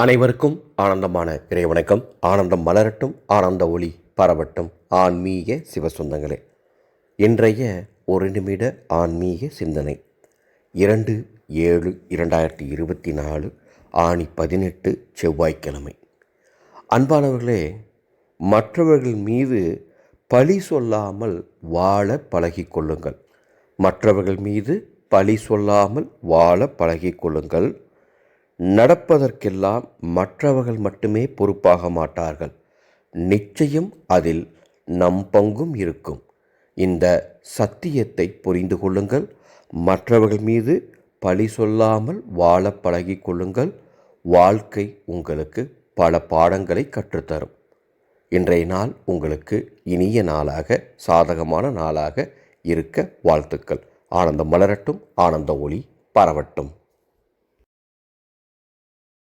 அனைவருக்கும் ஆனந்தமான இறைவணக்கம் ஆனந்தம் மலரட்டும் ஆனந்த ஒளி பரவட்டும். ஆன்மீக சிவசொந்தங்களே இன்றைய ஒரு நிமிட ஆன்மீக சிந்தனை. இரண்டு ஏழு இரண்டாயிரத்தி இருபத்தி நாலு ஆணி பதினெட்டு செவ்வாய்க்கிழமை. அன்பானவர்களே மற்றவர்கள் மீது பழி சொல்லாமல் வாழ பழகி கொள்ளுங்கள். மற்றவர்கள் மீது பழி சொல்லாமல் வாழ பழகிக்கொள்ளுங்கள் நடப்பதற்கெல்லாம் மற்றவர்கள் மட்டுமே பொறுப்பாக மாட்டார்கள். நிச்சயம் அதில் நம் பங்கும் இருக்கும். இந்த சத்தியத்தை புரிந்து கொள்ளுங்கள். மற்றவர்கள் மீது பழி சொல்லாமல் வாழ பழகிக் கொள்ளுங்கள். வாழ்க்கை உங்களுக்கு பல பாடங்களை கற்றுத்தரும். இன்றைய நாள் உங்களுக்கு இனிய நாளாக சாதகமான நாளாக இருக்க வாழ்த்துக்கள். ஆனந்தம் மலரட்டும் ஆனந்த ஒளி பரவட்டும்.